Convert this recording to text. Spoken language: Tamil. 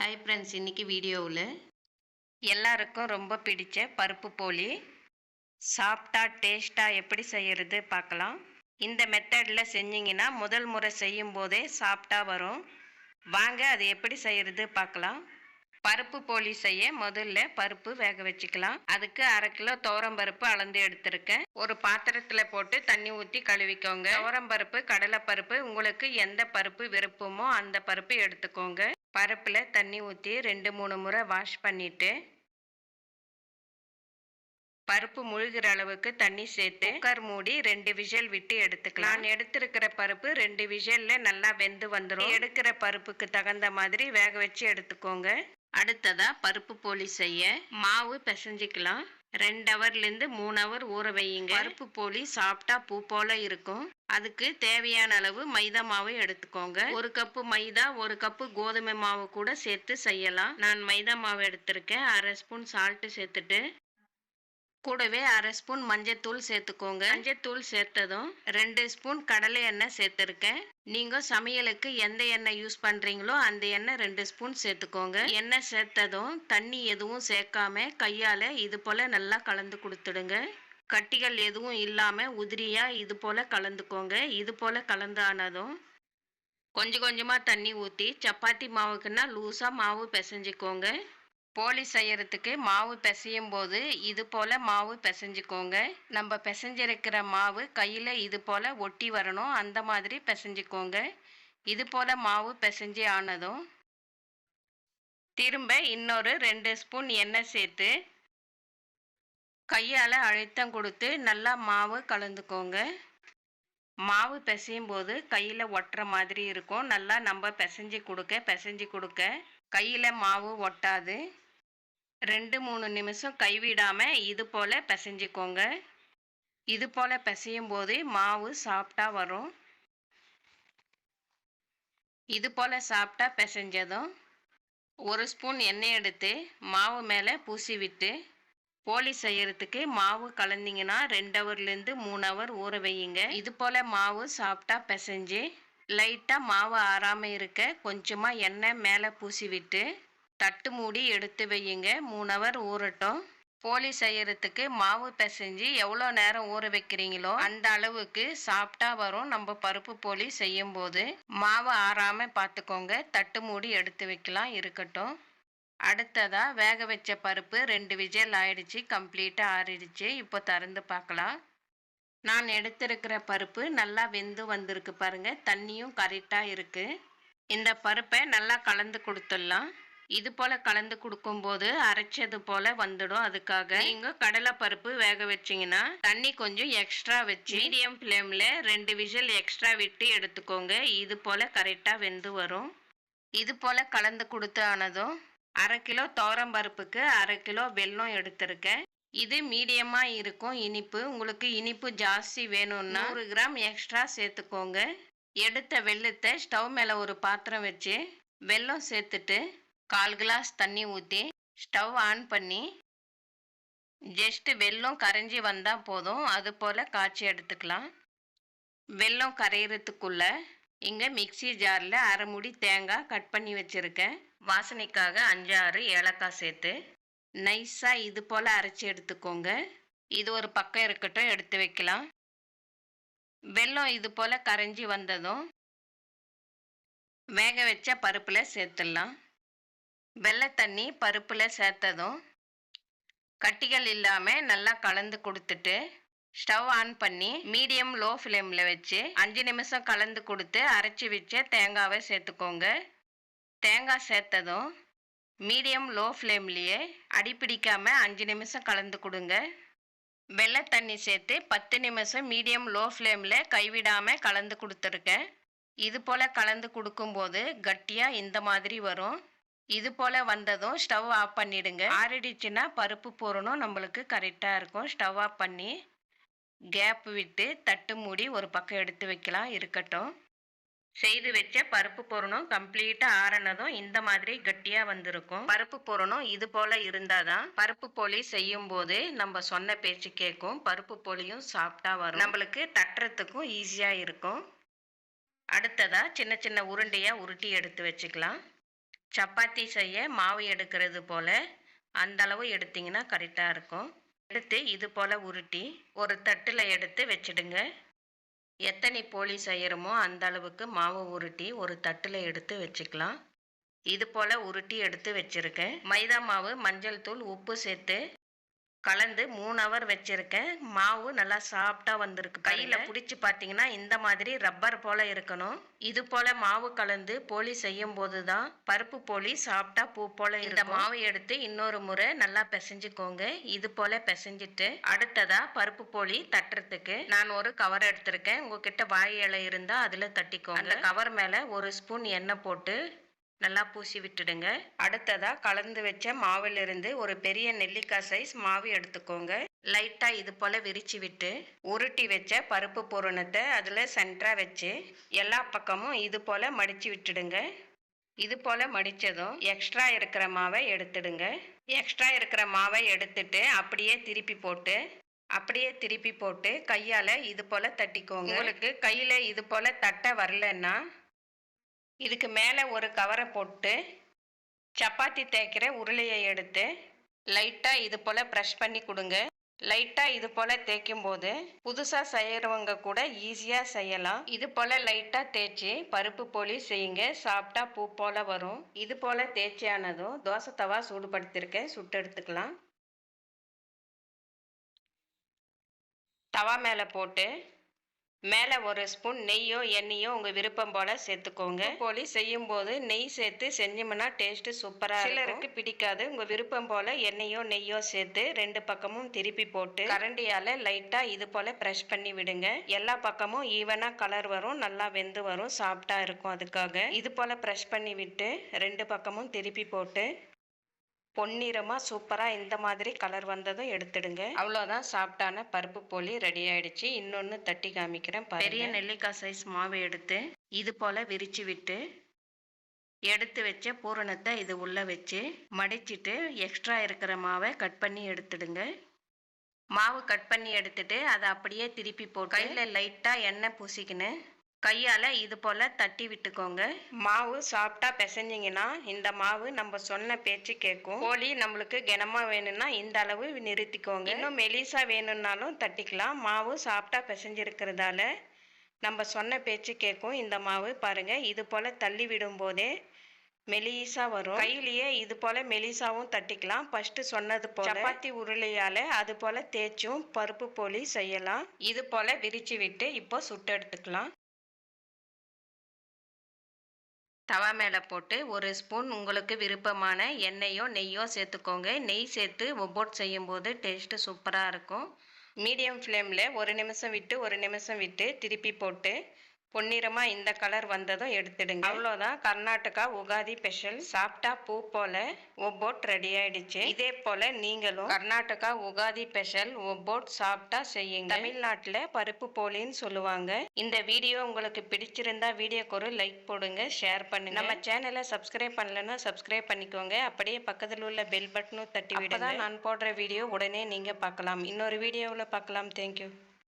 ஹாய் ஃப்ரெண்ட்ஸ் இன்றைக்கி வீடியோவில் எல்லாருக்கும் ரொம்ப பிடிச்ச பருப்பு போலி. சாப்பிட்டா டேஸ்ட்டாக எப்படி செய்கிறது பார்க்கலாம் இந்த மெத்தடில் செஞ்சிங்கன்னா முதல் முறை செய்யும் போதே சாப்பிட்டா வரும். வாங்க அது எப்படி செய்கிறது பார்க்கலாம் பருப்பு போலி செய்ய முதல்ல பருப்பு வேக வச்சுக்கலாம். அதுக்கு அரை கிலோ துவரம்பருப்பு அளந்து எடுத்திருக்கேன். ஒரு பாத்திரத்தில் போட்டு தண்ணி ஊற்றி கழுவிக்கோங்க. துவரம்பருப்பு கடலைப்பருப்பு உங்களுக்கு எந்த பருப்பு விருப்பமோ அந்த பருப்பு எடுத்துக்கோங்க. பருப்பில் தண்ணி ஊற்றி ரெண்டு மூணு முறை வாஷ் பண்ணிட்டு பருப்பு முழுகிற அளவுக்கு தண்ணி சேர்த்து குக்கர் மூடி ரெண்டு விஷல் விட்டு எடுத்துக்கலாம். நான் எடுத்திருக்கிற பருப்பு ரெண்டு விசில்ல நல்லா வெந்து வந்துடும் எடுக்கிற பருப்புக்கு தகுந்த மாதிரி வேக வச்சு எடுத்துக்கோங்க. அடுத்ததா பருப்பு போலி செய்ய மாவு பிசைஞ்சிக்கலாம். ரெண்டு ஹவர்லேருந்து மூணு ஹவர் ஊற வையுங்க. பருப்பு போலி சாப்பிட்டா பூ போல இருக்கும். அதுக்கு தேவையான அளவு மைதா மாவு எடுத்துக்கோங்க. ஒரு கப்பு மைதா ஒரு கப்பு கோதுமை மாவு கூட சேர்த்து செய்யலாம். நான் மைதா மாவு எடுத்திருக்கேன். அரை ஸ்பூன் சால்ட்டு சேர்த்துட்டு கூடவே அரை ஸ்பூன் மஞ்சத்தூள் சேர்த்துக்கோங்க. மஞ்சத்தூள் சேர்த்ததும் ரெண்டு ஸ்பூன் கடலை எண்ணெய் சேர்த்துருக்கேன். நீங்கள் சமையலுக்கு எந்த எண்ணெய் யூஸ் பண்ணுறீங்களோ அந்த எண்ணெய் ரெண்டு ஸ்பூன் சேர்த்துக்கோங்க. எண்ணெய் சேர்த்ததும் தண்ணி எதுவும் சேர்க்காம கையால் இது போல் நல்லா கலந்து கொடுத்துடுங்க. கட்டிகள் எதுவும் இல்லாமல் உதிரியாக இது போல் கலந்துக்கோங்க. இது போல் கலந்து ஆனதும் கொஞ்சம் கொஞ்சமாக தண்ணி ஊற்றி சப்பாத்தி மாவுக்குன்னா லூஸாக மாவு பிசைஞ்சிக்கோங்க. போலி செய்யறதுக்கு மாவு பிசையும் போது இது போல் மாவு பிசைஞ்சுக்கோங்க. நம்ம பிசைஞ்சிருக்கிற மாவு கையில் இது போல் ஒட்டி வரணும். அந்த மாதிரி பிசைஞ்சுக்கோங்க. இது போல் மாவு பிசைஞ்சி ஆனதும் திரும்ப இன்னொரு ரெண்டு ஸ்பூன் எண்ணெய் சேர்த்து கையால் அழுத்தம் கொடுத்து நல்லா மாவு கலந்துக்கோங்க. மாவு பிசையும் போது கையில் ஒட்டுற மாதிரி இருக்கும். நல்லா நம்ம பிசைஞ்சு கொடுக்க பிசைஞ்சு கொடுக்க. கையில் மாவு ஒட்டாது. ரெண்டு மூணு நிமிஷம் கைவிடாமல் இது போல் பிசைஞ்சிக்கோங்க. இது போல் பிசையும் போது மாவு சாப்பிட்டா வரும். இது போல் சாப்பிட்டா பிசைஞ்சதும் ஒரு ஸ்பூன் எண்ணெய் எடுத்து மாவு மேலே பூசி விட்டு போலி செய்யறதுக்கு மாவு கலந்தீங்கன்னா ரெண்டு ஹவர்லேருந்து மூணு ஹவர் ஊற வையுங்க. இது போல் மாவு சாப்பிட்டா பிசைஞ்சு லைட்டாக மாவு ஆறாமல் இருக்க கொஞ்சமாக எண்ணெய் மேலே பூசி விட்டு தட்டு மூடி எடுத்து வையுங்க. மூணு ஹவர் ஊறட்டும். போலி செய்யறதுக்கு மாவு பிசைஞ்சு எவ்வளோ நேரம் ஊற வைக்கிறீங்களோ அந்த அளவுக்கு சாப்பிட்டா வரும். நம்ம பருப்பு போலி செய்யும் போது மாவு ஆறாமல் பார்த்துக்கோங்க தட்டு மூடி எடுத்து வைக்கலாம் இருக்கட்டும். அடுத்ததா வேக வச்ச பருப்பு ரெண்டு விஜல் ஆயிடுச்சு கம்ப்ளீட்டாக ஆறிடுச்சு. இப்போ திறந்து பார்க்கலாம் நான் எடுத்திருக்கிற பருப்பு நல்லா வெந்து வந்திருக்கு பாருங்க. தண்ணியும் கரெக்டாக இருக்கு. இந்த பருப்பை நல்லா கலந்து கொடுத்துடலாம். இது போல கலந்து கொடுக்கும்போது அரைச்சது போல வந்துடும் அதுக்காக. நீங்க கடலை பருப்பு வேக வச்சீங்கன்னா தண்ணி கொஞ்சம் எக்ஸ்ட்ரா வச்சு மீடியம் ஃப்ளேமில் ரெண்டு விசில் எக்ஸ்ட்ரா விட்டு எடுத்துக்கோங்க. இது போல கரெக்டா வெந்து வரும். இது போல கலந்து கொடுத்து ஆனதும் அரை கிலோ தோரம் பருப்புக்கு அரை கிலோ வெல்லம் எடுத்திருக்கேன். இது மீடியமா இருக்கும் இனிப்பு. உங்களுக்கு இனிப்பு ஜாஸ்தி வேணும்னா ஒரு கிராம் எக்ஸ்ட்ரா சேர்த்துக்கோங்க. எடுத்த வெள்ளத்தை ஸ்டவ் மேலே ஒரு பாத்திரம் வச்சு வெல்லம் சேர்த்துட்டு கால் கிளாஸ் தண்ணி ஊற்றி ஸ்டவ் ஆன் பண்ணி ஜஸ்ட்டு வெல்லம் கரைஞ்சி வந்தால் போதும். அது போல் காய்ச்சி எடுத்துக்கலாம். வெல்லம் கரையிறதுக்குள்ளே இங்கே மிக்சி ஜாரில் அரை முடி தேங்காய் கட் பண்ணி வச்சுருக்கேன். வாசனைக்காக அஞ்சாறு ஏலக்காய் சேர்த்து. நைஸாக இது போல் அரைச்சி எடுத்துக்கோங்க. இது ஒரு பக்கம் இருக்கட்டும் எடுத்து வைக்கலாம். வெல்லம் இது போல் கரைஞ்சி வந்ததும் வேக வச்ச பருப்பில் சேர்த்துடலாம். வெள்ளை தண்ணி பருப்பில் சேர்த்ததும் கட்டிகள் இல்லாமல் நல்லா கலந்து கொடுத்துட்டு ஸ்டவ் ஆன் பண்ணி மீடியம் லோ ஃப்ளேமில் வச்சு அஞ்சு நிமிஷம் கலந்து கொடுத்து அரைச்சி வச்ச தேங்காவை சேர்த்துக்கோங்க. தேங்காய் சேர்த்ததும் மீடியம் லோ ஃப்ளேம்லேயே அடிப்பிடிக்காமல் அஞ்சு நிமிஷம் கலந்து கொடுங்க. வெள்ளை தண்ணி சேர்த்து பத்து நிமிஷம் மீடியம் லோ ஃப்ளேமில் கைவிடாமல் கலந்து கொடுத்துருக்கேன். இது போல் கலந்து கொடுக்கும்போது கட்டியாக இந்த மாதிரி வரும். இது போல் வந்ததும் ஸ்டவ் ஆஃப் பண்ணிடுங்க. ஆறிடுச்சுன்னா பருப்பு போறணும் நம்மளுக்கு கரெக்டாக இருக்கும். ஸ்டவ் ஆஃப் பண்ணி கேப் விட்டு தட்டு மூடி ஒரு பக்கம் எடுத்து வைக்கலாம். இருக்கட்டும். செய்து வச்ச பருப்பு பொருணும் கம்ப்ளீட்டாக ஆறினதும் இந்த மாதிரி கட்டியாக வந்திருக்கும். பருப்பு பொருணும் இது போல் இருந்தால் தான் பருப்பு போலி செய்யும் போது நம்ம சொன்ன பேச்சு கேட்கும். பருப்பு போலியும் சாப்பிட்டா வரும். நம்மளுக்கு தட்டுறதுக்கும் ஈஸியாக இருக்கும். அடுத்ததாக சின்ன சின்ன உருண்டையாக உருட்டி எடுத்து வச்சுக்கலாம். சப்பாத்தி செய்ய மாவு எடுக்கிறது போல் அந்த அளவு எடுத்திங்கன்னா கரெக்டாக இருக்கும். எடுத்து இது போல் உருட்டி ஒரு தட்டில் எடுத்து வச்சிடுங்க. எத்தனை போலி செய்கிறோமோ அந்த அளவுக்கு மாவு உருட்டி ஒரு தட்டில் எடுத்து வச்சுக்கலாம். இது போல் உருட்டி எடுத்து வச்சுருக்கேன். மைதா மாவு மஞ்சள் தூள் உப்பு சேர்த்து கலந்து மூணு ஹவர் வச்சுருக்கேன். மாவு நல்லா சாஃப்டாக வந்திருக்கு கையில் பிடிச்சி பார்த்தீங்கன்னா இந்த மாதிரி ரப்பர் போல் இருக்கணும். இது போல் மாவு கலந்து போலி செய்யும் போது தான் பருப்பு போலி சாஃப்டாக பூ போல் இந்த மாவு எடுத்து இன்னொரு முறை நல்லா பிசைஞ்சுக்கோங்க. இது போல் பிசைஞ்சிட்டு அடுத்ததா பருப்பு போலி தட்டுறதுக்கு நான் ஒரு கவர் எடுத்திருக்கேன். உங்ககிட்ட வாய் இலை இருந்தால் அதில் தட்டிக்கோங்க. அந்த கவர் மேலே ஒரு ஸ்பூன் எண்ணெய் போட்டு நல்லா பூசி விட்டுடுங்க. அடுத்ததா கலந்து வச்ச மாவிலிருந்து ஒரு பெரிய நெல்லிக்காய் சைஸ் மாவு எடுத்துக்கோங்க. லைட்டா இது போல விரிச்சு விட்டு உருட்டி வச்ச பருப்பு பூரணத்தை அதுல சென்டரா வச்சு எல்லா பக்கமும் இது போல மடிச்சு விட்டுடுங்க. இது போல மடித்ததும் எக்ஸ்ட்ரா இருக்கிற மாவை எடுத்துடுங்க. எக்ஸ்ட்ரா இருக்கிற மாவை எடுத்துட்டு அப்படியே திருப்பி போட்டு அப்படியே திருப்பி போட்டு கையால் இது போல தட்டிக்கோங்க. உங்களுக்கு கையில் இது போல தட்ட வரலன்னா இதுக்கு மேலே ஒரு கவரை போட்டு சப்பாத்தி தேய்க்கிற உருளையை எடுத்து லைட்டாக இது போல் ப்ரஷ் பண்ணி கொடுங்க. லைட்டாக இது போல் தேய்க்கும் போது புதுசாக செய்கிறவங்க கூட ஈஸியாக செய்யலாம். இது போல் லைட்டாக தேய்ச்சி பருப்பு போலி செய்யுங்க. சாப்பிட்டா பூ போல் வரும். இது போல் தேய்ச்சியானதும் தோசை தவா சூடுபடுத்திருக்கேன். சுட்டு எடுத்துக்கலாம். தவா மேலே போட்டு மேலே ஒரு ஸ்பூன் நெய்யோ எண்ணெயோ உங்கள் விருப்பம் போல் சேர்த்துக்கோங்க. போலி செய்யும் போது நெய் சேர்த்து செஞ்சோம்னா டேஸ்ட்டு சூப்பராக சிலருக்கு பிடிக்காது. உங்கள் விருப்பம் போல் எண்ணெயோ நெய்யோ சேர்த்து ரெண்டு பக்கமும் திருப்பி போட்டு கரண்டியால் லைட்டாக இது போல் ப்ரெஷ் பண்ணி விடுங்க. எல்லா பக்கமும் ஈவனாக கலர் வரும் நல்லா வெந்து வரும் சாஃப்டாக இருக்கும் அதுக்காக. இது போல் ப்ரெஷ் பண்ணி விட்டு ரெண்டு பக்கமும் திருப்பி போட்டு பொன்னிறமாக சூப்பராக இந்த மாதிரி கலர் வந்ததும் எடுத்துடுங்க. அவ்வளோதான் சாப்பிட்டான பருப்பு போலி ரெடி ஆயிடுச்சு. இன்னொன்று தட்டி காமிக்கிறேன் பெரிய நெல்லிக்காய் சைஸ் மாவு எடுத்து இது போல் விரித்து விட்டு எடுத்து வச்ச பூரணத்தை இது உள்ளே வச்சு மடிச்சிட்டு எக்ஸ்ட்ரா இருக்கிற மாவை கட் பண்ணி எடுத்துடுங்க. மாவு கட் பண்ணி எடுத்துட்டு அதை அப்படியே திருப்பி போட்டு கையில் லைட்டாக எண்ணெய் பூசிக்கின்னு கையால் இது போல் தட்டி விட்டுக்கோங்க. மாவு சாப்பிட்டா பிசைஞ்சிங்கன்னா இந்த மாவு நம்ம சொன்ன பேச்சு கேட்கும். கோழி நம்மளுக்கு கனமாக வேணும்னா இந்த அளவு நிறுத்திக்கோங்க. இன்னும் மெலிசா வேணும்னாலும் தட்டிக்கலாம். மாவு சாப்பிட்டா பிசைஞ்சிருக்கிறதால நம்ம சொன்ன பேச்சு கேட்கும். இந்த மாவு பாருங்கள் இது போல் தள்ளி விடும்போதே மெலிசாக வரும். கையிலேயே இது போல் மெலிசாவும் தட்டிக்கலாம். ஃபஸ்ட்டு சொன்னது போல் சப்பாத்தி உருளையால் அது போல் தேய்ச்சும் பருப்பு போலி செய்யலாம். இது போல் விரித்து விட்டு இப்போ சுட்டு எடுத்துக்கலாம். தவா மேலே போட்டு ஒரு ஸ்பூன் உங்களுக்கு விருப்பமான எண்ணெயோ நெய்யோ சேர்த்துக்கோங்க. நெய் சேர்த்து ஒப்போட் செய்யும்போது டேஸ்ட்டு சூப்பராக இருக்கும். மீடியம் ஃப்ளேமில் ஒரு நிமிஷம் விட்டு ஒரு நிமிஷம் விட்டு திருப்பி போட்டு பொன்னிறமாக இந்த கலர் வந்ததும் எடுத்துடுங்க. அவ்வளோதான் கர்நாடகா உகாதி ஸ்பெஷல் சாப்பிட்டா பூ போல ஒப்போட் ரெடி ஆயிடுச்சு. இதே போல நீங்களும் கர்நாடகா உகாதி ஸ்பெஷல் ஒப்போட் சாப்பிட்டா செய்யுங்க. தமிழ்நாட்டில் பருப்பு போலின்னு சொல்லுவாங்க. இந்த வீடியோ உங்களுக்கு பிடிச்சிருந்தா வீடியோக்கு ஒரு லைக் போடுங்க ஷேர் பண்ணுங்க. நம்ம சேனலை சப்ஸ்கிரைப் பண்ணலன்னா சப்ஸ்கிரைப் பண்ணிக்கோங்க. அப்படியே பக்கத்தில் உள்ள பெல் பட்டனும் தட்டி விடுங்க. நான் போடுற வீடியோ உடனே நீங்கள் பார்க்கலாம். இன்னொரு வீடியோவில் பார்க்கலாம். தேங்க்யூ